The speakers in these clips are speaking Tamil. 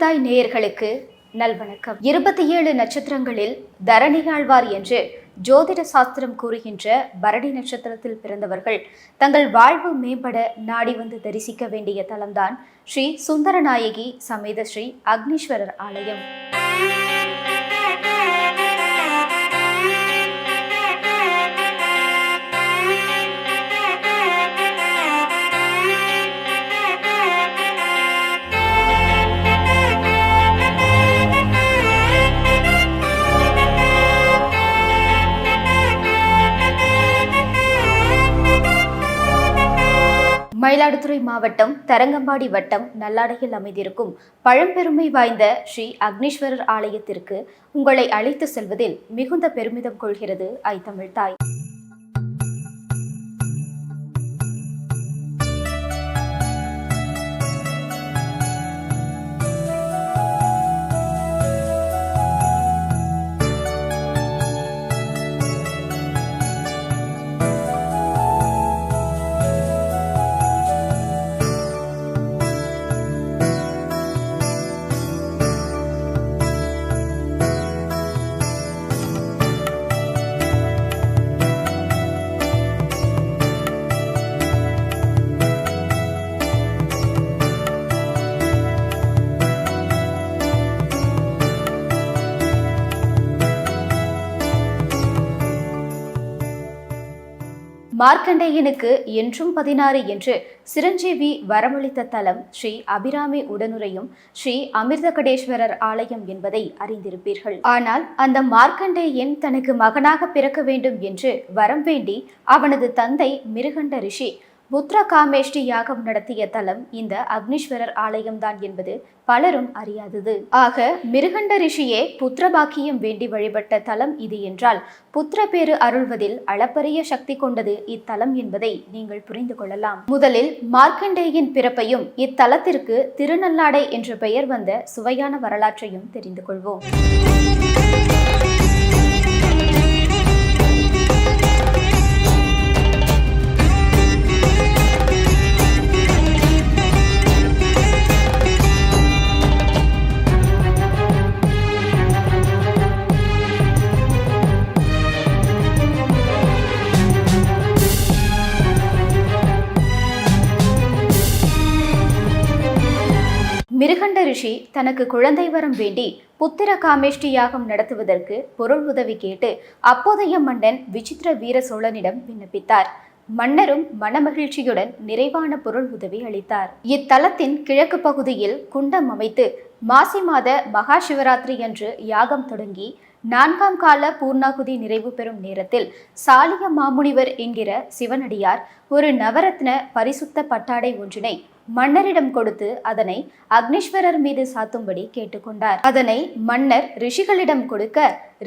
தமிழ்தாய் நேயர்களுக்கு நல்வணக்கம். இருபத்தி ஏழு நட்சத்திரங்களில் தரணி ஆழ்வார் என்று ஜோதிட சாஸ்திரம் கூறுகின்ற பரணி நட்சத்திரத்தில் பிறந்தவர்கள் தங்கள் வாழ்வு மேம்பட நாடி வந்து தரிசிக்க வேண்டிய தலம்தான் ஸ்ரீ சுந்தரநாயகி சமேத ஸ்ரீ அக்னீஸ்வரர் ஆலயம். மயிலாடுதுறை மாவட்டம் தரங்கம்பாடி வட்டம் நல்லாடையில் அமைந்திருக்கும் பழம்பெருமை வாய்ந்த ஸ்ரீ அக்னீஸ்வரர் ஆலயத்திற்கு உங்களை அழைத்து செல்வதில் மிகுந்த பெருமிதம் கொள்கிறது ஐ தாய். மார்க்கண்டேயனுக்கு என்றும் பதினாறு என்று சிரஞ்சீவி வரமளித்த தலம் ஸ்ரீ அபிராமி உடனுரையும் ஸ்ரீ அமிர்தகடேஸ்வரர் ஆலயம் என்பதை அறிந்திருப்பீர்கள். ஆனால் அந்த மார்க்கண்டேயன் தனக்கு மகனாக பிறக்க வேண்டும் என்று வரம் வேண்டி அவனது தந்தை மிருகண்ட ரிஷி புத்திர காமேஷ்டி யாகம் நடத்திய தலம் இந்த அக்னீஸ்வரர் ஆலயம்தான் என்பது பலரும் அறியாதது. ஆக மிருகண்ட ரிஷியே புத்திர பாக்கியம் வேண்டி வழிபட்ட தலம் இது என்றால் புத்திர பேறு அருள்வதில் அளப்பரிய சக்தி கொண்டது இத்தலம் என்பதை நீங்கள் புரிந்து கொள்ளலாம். முதலில் மார்க்கண்டேயின் பிறப்பையும் இத்தலத்திற்கு திருநள்ளாடை என்ற பெயர் வந்த சுவையான வரலாற்றையும் தெரிந்து கொள்வோம். மிருகண்ட ரிஷி தனக்கு குழந்தை வரம் வேண்டி புத்திர காமேஷ்டி யாகம் நடத்துவதற்கு பொருள் உதவி கேட்டு அப்போதைய மன்னன் விசித்திர வீர சோழனிடம் விண்ணப்பித்தார். மன்னரும் மனமகிழ்ச்சியுடன் நிறைவான பொருள் உதவி அளித்தார். இத்தலத்தின் கிழக்கு பகுதியில் குண்டம் அமைத்து மாசி மாத மகா சிவராத்திரி அன்று யாகம் தொடங்கி நான்காம் கால பூர்ணாகுதி நிறைவு பெறும் நேரத்தில் சாலிய மாமுனிவர் என்கிற சிவனடியார் ஒரு நவரத்ன பரிசுத்த பட்டாடை ஒன்றினை மன்னரிடம் கொடுத்து அதனை அக்னீஸ்வரர் மீது சாத்தும்படி கேட்டுக்கொண்டார். அதனை மன்னர் ரிஷிகளிடம் கொடுக்க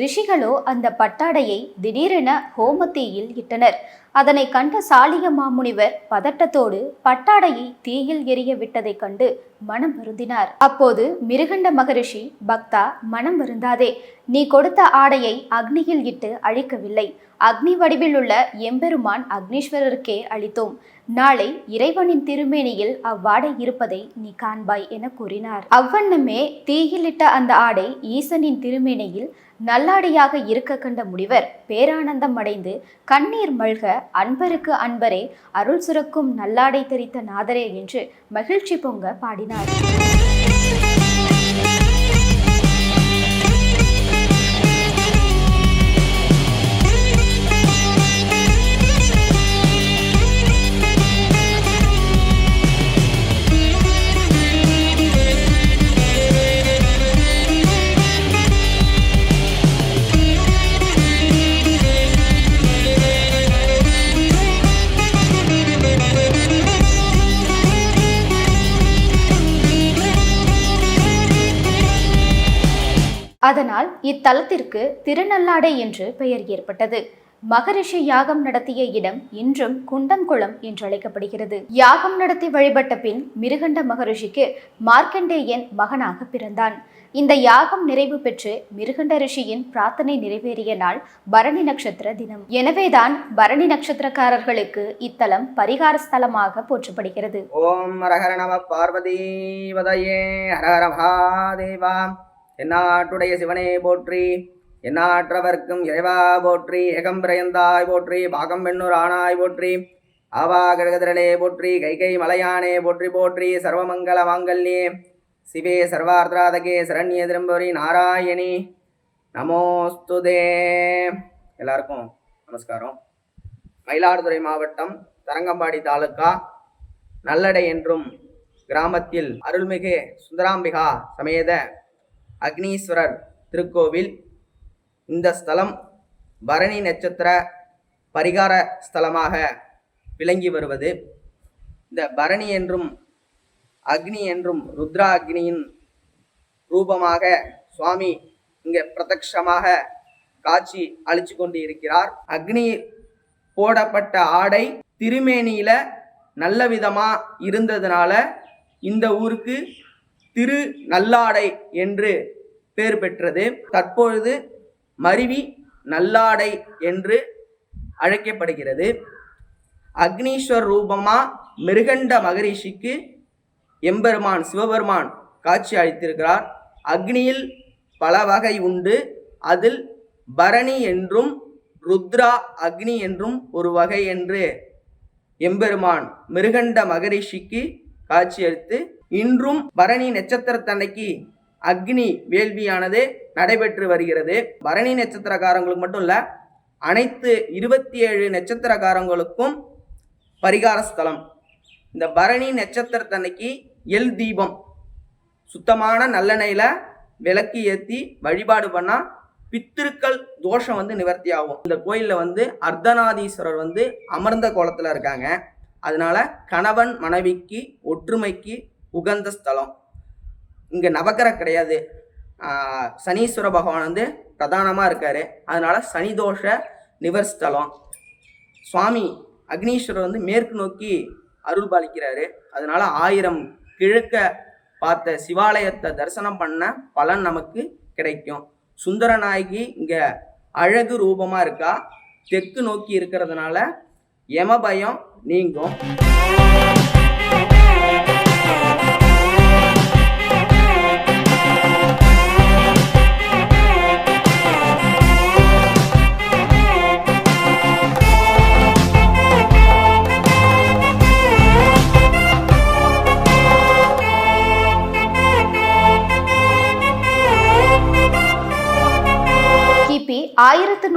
ரிஷிகளோ அந்த பட்டாடையை திடீரென ஹோமத்தீயில் இட்டனர். அதனை கண்ட சாலிய மாமுனிவர் பதட்டத்தோடு பட்டாடையை தீயில் எரிய விட்டதைக் கண்டு மனம் வருந்தினார். அப்போது மிருகண்ட மகரிஷி பக்தா மனம் வருந்தாதே நீ கொடுத்த ஆடையை அக்னியில் இட்டு அழிக்கவில்லை. அக்னி வடிவில் உள்ள எம்பெருமான் அக்னீஸ்வரருக்கே அளித்தோம். நாளை இறைவனின் திருமேனியில் அவ்வாடை இருப்பதை நீ காண்பாய் என கூறினார். அவ்வண்ணமே தீயிலிட்ட அந்த ஆடை ஈசனின் திருமேனியில் நல்லாடையாக இருக்க கண்ட முனிவர் பேரானந்தம் அடைந்து கண்ணீர் மல்க அன்பருக்கு அன்பரே அருள் சுரக்கும் நல்லாடை தெரித்த நாதரே என்று மகிழ்ச்சி பொங்க பாடினார். அதனால் இத்தலத்திற்கு திருநள்ளாடை என்று பெயர் ஏற்பட்டது. மகரிஷி யாகம் நடத்திய இடம் இன்றும் குண்டங்குளம் என்று அழைக்கப்படுகிறது யாகம் நடத்தி வழிபட்ட பின் மிருகண்ட மகரிஷிக்கு மார்க்கண்டேயன் மகனாக பிறந்தான். இந்த யாகம் நிறைவு பெற்று மிருகண்ட ரிஷியின் பிரார்த்தனை நிறைவேறிய நாள் பரணி நட்சத்திர தினம். எனவேதான் பரணி நட்சத்திரக்காரர்களுக்கு இத்தலம் பரிகார ஸ்தலமாக போற்றப்படுகிறது. ஓம் ஹரஹர நம பார்வதி என்னாட்டுடைய சிவனே போற்றி என்னாற்றவர்க்கும் இறைவா போற்றி ஏகம்பிரயந்தாய் போற்றி பாகம் பெண்ணூர் ஆனாய் போற்றி ஆவா கிரகதிரளே போற்றி கைகை மலையானே போற்றி போற்றி சர்வமங்கல மாங்கல்யே சிவே சர்வார்த்தராதகே சரண்ய திரும்பவரி நாராயணி நமோஸ்துதே. எல்லாருக்கும் நமஸ்காரம். மயிலாடுதுறை மாவட்டம் தரங்கம்பாடி தாலுக்கா நல்லடை என்றும் கிராமத்தில் அருள்மிகு சுந்தராம்பிகா சமேத அக்னீஸ்வரர் திருக்கோவில். இந்த ஸ்தலம் பரணி நட்சத்திர பரிகார ஸ்தலமாக விளங்கி வருவது. இந்த பரணி என்றும் அக்னி என்றும் ருத்ரா அக்னியின் ரூபமாக சுவாமி இங்கே பிரதட்சமாக காட்சி அழிச்சு கொண்டு இருக்கிறார் அக்னி போடப்பட்ட ஆடை திருமேனியில நல்ல விதமா இருந்ததுனால இந்த ஊருக்கு திரு நல்லாடை என்று பெயர் பெற்றது. தற்பொழுது மருவி நல்லாடை என்று அழைக்கப்படுகிறது. அக்னீஸ்வர் ரூபமா மிருகண்ட மகரிஷிக்கு எம்பெருமான் சிவபெருமான் காட்சி அளித்திருக்கிறார். அக்னியில் பல வகை உண்டு. அதில் பரணி என்றும் ருத்ரா அக்னி என்றும் ஒரு வகை என்று எம்பெருமான் மிருகண்ட மகரிஷிக்கு காட்சியளித்து இன்றும் பரணி நட்சத்திரத்தன்னைக்கு அக்னி வேள்வியானது நடைபெற்று வருகிறது. பரணி நட்சத்திரக்காரங்களுக்கு மட்டும் இல்லை அனைத்து இருபத்தி ஏழு நட்சத்திரக்காரங்களுக்கும் பரிகார ஸ்தலம். இந்த பரணி நட்சத்திரத்தன்னைக்கு எல் தீபம் சுத்தமான நல்லெண்ணெயில் விளக்கு ஏற்றி வழிபாடு பண்ணால் பித்திருக்கள் தோஷம் வந்து நிவர்த்தி ஆகும். இந்த கோயிலில் வந்து அர்த்தநாதீஸ்வரர் வந்து அமர்ந்த கோலத்தில் இருக்காங்க. அதனால கணவன் மனைவிக்கு ஒற்றுமைக்கு உகந்த ஸ்தலம். இங்கே நவக்கிரகம் கிடையாது. சனீஸ்வர பகவான் வந்து பிரதானமாக இருக்காரு. அதனால சனிதோஷ நிவர் ஸ்தலம். சுவாமி அக்னீஸ்வரர் வந்து மேற்கு நோக்கி அருள் பாலிக்கிறாரு. அதனால ஆயிரம் கிழக்க பார்த்த சிவாலயத்தை தரிசனம் பண்ண பலன் நமக்கு கிடைக்கும். சுந்தரநாயகி இங்கே அழகு ரூபமாக இருக்கா. தெற்கு நோக்கி இருக்கிறதுனால யம பயம் நீங்கும்.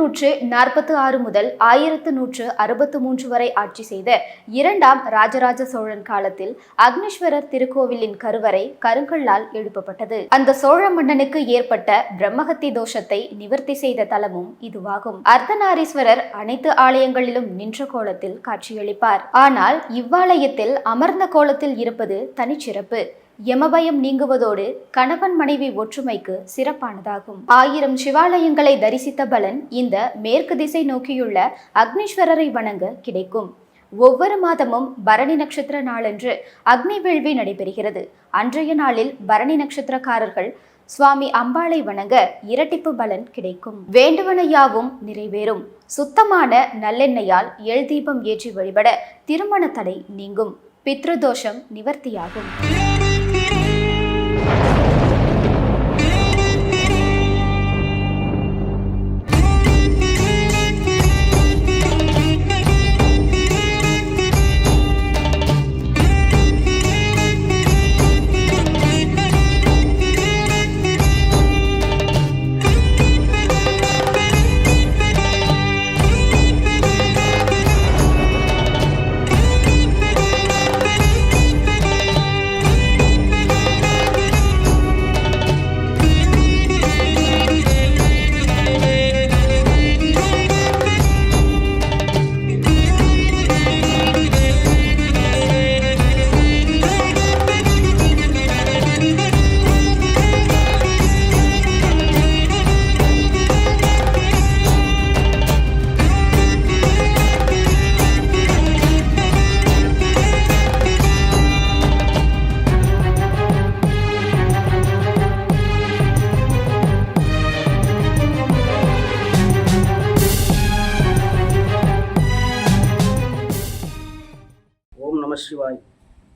நூற்று நாற்பத்து ஆறு முதல் ஆயிரத்து நூற்று அறுபத்து மூன்று வரை ஆட்சி செய்த இரண்டாம் ராஜராஜ சோழன் காலத்தில் அக்னீஸ்வரர் திருக்கோவிலின் கருவறை கருங்கல்லால் எழுப்பப்பட்டது. அந்த சோழ மன்னனுக்கு ஏற்பட்ட பிரம்மஹத்தி தோஷத்தை நிவர்த்தி செய்த தலமும் இதுவாகும். அர்த்தநாரீஸ்வரர் அனைத்து ஆலயங்களிலும் நின்ற கோலத்தில் காட்சியளிப்பார். ஆனால் இவ்வாலயத்தில் அமர்ந்த கோலத்தில் இருப்பது தனிச்சிறப்பு. யமபயம் நீங்குவதோடு கணவன் மனைவி ஒற்றுமைக்கு சிறப்பானதாகும். ஆயிரம் சிவாலயங்களை தரிசித்த பலன் இந்த மேற்கு திசை நோக்கியுள்ள அக்னீஸ்வரரை வணங்க கிடைக்கும். ஒவ்வொரு மாதமும் பரணி நட்சத்திர நாளன்று அக்னி வேள்வி நடைபெறுகிறது. அன்றைய நாளில் பரணி நட்சத்திரக்காரர்கள் சுவாமி அம்பாளை வணங்க இரட்டிப்பு பலன் கிடைக்கும். வேண்டுவன யாவும் நிறைவேறும். சுத்தமான நல்லெண்ணெயால் எழுதீபம் தீபம் ஏற்றி வழிபட திருமண தடை நீங்கும். பித்ருதோஷம் நிவர்த்தியாகும். Thank you.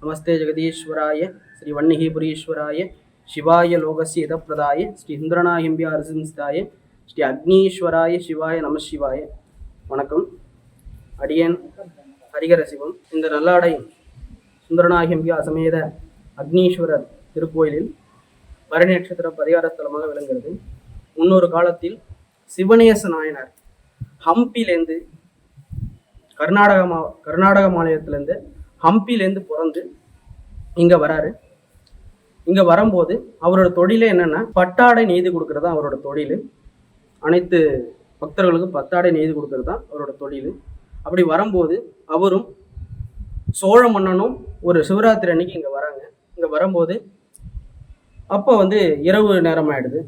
நமஸ்தே ஜெகதீஸ்வராய ஸ்ரீ வன்னிகிபுரீஸ்வராய சிவாய லோகசி இதப்பிரதாய ஸ்ரீ இந்திரநாயம்பிய அரசிம்ஸ்தாய ஸ்ரீ அக்னீஸ்வராய சிவாய நம சிவாய வணக்கம். அடியேன் ஹரிகர சிவம் இந்த நல்லாடை சுந்தரநாயகம்பியா சமேத அக்னீஸ்வரர் திருக்கோயிலில் பரணி நட்சத்திர பரிகார ஸ்தலமாக விளங்குகிறது. முன்னொரு காலத்தில் சிவனேச நாயனார் ஹம்பிலேருந்து கர்நாடக மா கர்நாடக மாநிலத்திலேருந்து ஹம்பிலேருந்து பிறந்து இங்கே வராரு. இங்கே வரும்போது அவரோட தொழிலே என்னென்னா பட்டாடை நெய்து கொடுக்கறது தான் அவரோட தொழில். அனைத்து பக்தர்களுக்கும் பத்தாடை நெய்து கொடுக்கறது தான் அவரோட தொழில். அப்படி வரும்போது அவரும் சோழ மன்னனும் ஒரு சிவராத்திரி அன்னைக்கு இங்கே வராங்க. இங்கே வரும்போது அப்போ வந்து இரவு நேரம் ஆயிடுது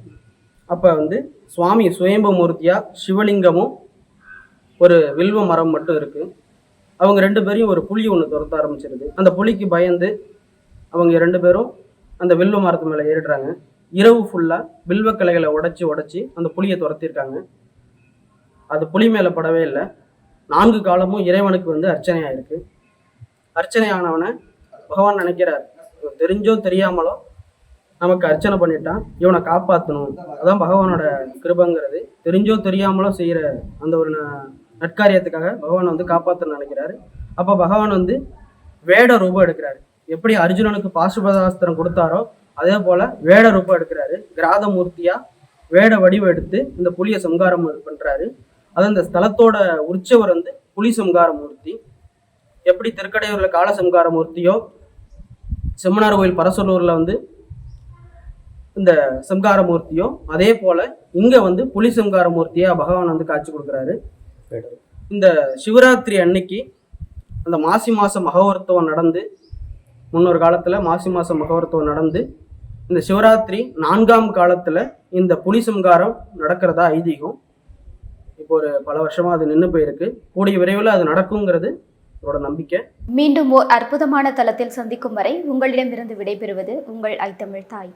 அப்போ வந்து சுவாமி சுயம்பு மூர்த்தியாக சிவலிங்கமும் ஒரு வில்வ மரம் மட்டும் இருக்குது அவங்க ரெண்டு பேரையும் ஒரு புலி ஒன்று துரத்த ஆரம்பிச்சிருது. அந்த புலிக்கு பயந்து அவங்க ரெண்டு பேரும் அந்த வில்வ மரத்து மேலே ஏறிடுறாங்க. இரவு ஃபுல்லாக வில்வ கிளைகளை உடைச்சி உடைச்சி அந்த புளியை துரத்திருக்காங்க அது புலி மேலே படவே இல்லை. நான்கு காலமும் இறைவனுக்கு வந்து அர்ச்சனை ஆயிருக்கு அர்ச்சனை ஆனவனை பகவான் நினைக்கிறார். தெரிஞ்சோ தெரியாமலோ நமக்கு அர்ச்சனை பண்ணிட்டான். இவனை காப்பாற்றணும் அதான் பகவானோட கிருபங்கிறது. தெரிஞ்சோ தெரியாமலோ செய்கிற அந்த ஒரு நட்காரியத்துக்காக நற்காரியத்துக்காக பகவான் வந்து காப்பாற்றணும்னு நினைக்கிறாரு. அப்போ பகவான் வந்து வேட ரூபம் எடுக்கிறாரு. எப்படி அர்ஜுனனுக்கு பாசுபதாஸ்திரம் கொடுத்தாரோ அதே போல வேட ரூபம் எடுக்கிறாரு. கிராதமூர்த்தியா வேட வடிவம் எடுத்து இந்த புலியை சம்காரம் பண்றாரு. அது அந்த ஸ்தலத்தோட உற்சவர் வந்து புலி சம்கார மூர்த்தி எப்படி திருக்கடையூர்ல கால சம்கார மூர்த்தியோ செம்மனார் கோயில் பரசலூர்ல வந்து இந்த சம்கார மூர்த்தியோ அதே போல இங்க வந்து புலி சம்கார மூர்த்தியா பகவான் வந்து காட்சி கொடுக்குறாரு. இந்த சிவராத்திரி அன்னைக்கு அந்த மாசி மாத மகோத்சவம் நடந்து முன்னொரு காலத்துல மாசி மாசம் மகோரத்துவம் நடந்து இந்த சிவராத்திரி நான்காம் காலத்துல இந்த புலி சம்காரம் நடக்கிறதா ஐதீகம். இப்போ ஒரு பல வருஷமா அது நின்று போயிருக்கு. கூடிய விரைவில் அது நடக்குங்கிறது அவரோட நம்பிக்கை. மீண்டும் ஓர் அற்புதமான தளத்தில் சந்திக்கும் வரை உங்களிடமிருந்து விடைபெறுவது உங்கள் ஐத்தமிழ் தாய்.